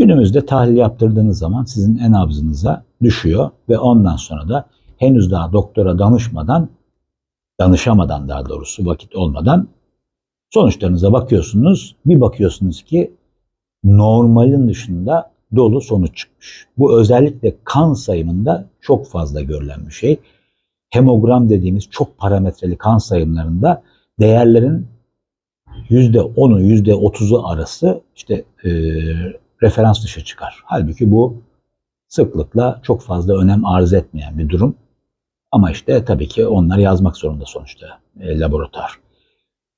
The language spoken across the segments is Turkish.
Günümüzde tahlil yaptırdığınız zaman sizin en nabzınıza düşüyor ve ondan sonra da henüz daha doktora danışmadan, danışamadan daha doğrusu vakit olmadan sonuçlarınıza bakıyorsunuz. Bir bakıyorsunuz ki normalin dışında dolu sonuç çıkmış. Bu özellikle kan sayımında çok fazla görülen bir şey. Hemogram dediğimiz çok parametreli kan sayımlarında değerlerin %10'u %30'u arası işte e, referans dışı çıkar. Halbuki bu sıklıkla çok fazla önem arz etmeyen bir durum. Ama işte tabii ki onlar yazmak zorunda sonuçta e, laboratuvar.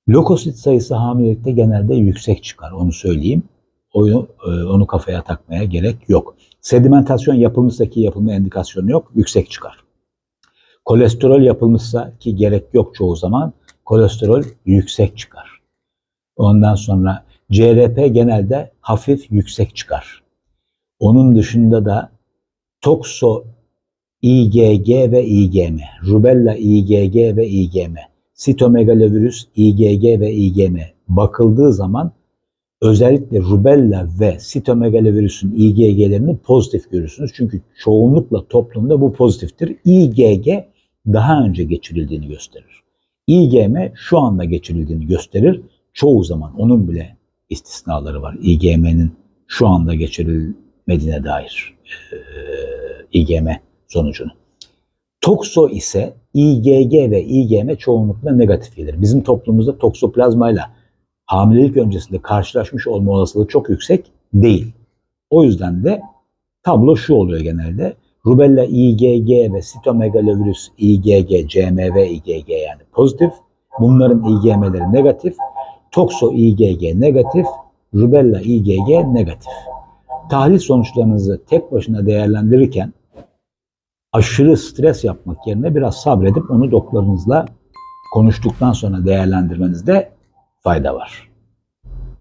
Lökosit sayısı hamilelikte genelde yüksek çıkar onu söyleyeyim. Onu, e, onu kafaya takmaya gerek yok. Sedimentasyon yapılmışsa ki yapılma endikasyonu yok, yüksek çıkar. Kolesterol yapılmışsa ki gerek yok çoğu zaman kolesterol yüksek çıkar. Ondan sonra CRP genelde hafif yüksek çıkar. Onun dışında da tokso IgG ve IgM, rubella IgG ve IgM, sitomegalovirüs IgG ve IgM bakıldığı zaman özellikle rubella ve sitomegalovirüsün IgG'lerini pozitif görürsünüz. Çünkü çoğunlukla toplumda bu pozitiftir. IgG daha önce geçirildiğini gösterir. IgM şu anda geçirildiğini gösterir. Çoğu zaman onun bile istisnaları var. IgM'nin şu anda geçirilmediğine dair e, IgM sonucunu. Tokso ise IgG ve IgM çoğunlukla negatif gelir. Bizim toplumumuzda toksoplazmayla hamilelik öncesinde karşılaşmış olma olasılığı çok yüksek değil. O yüzden de tablo şu oluyor genelde. Rubella IgG ve sitomegalovirüs IgG, CMV IgG yani pozitif. Bunların IgM'leri negatif. Tokso IgG negatif. Rubella IgG negatif. Tahlil sonuçlarınızı tek başına değerlendirirken aşırı stres yapmak yerine biraz sabredip onu doktorunuzla konuştuktan sonra değerlendirmenizde fayda var.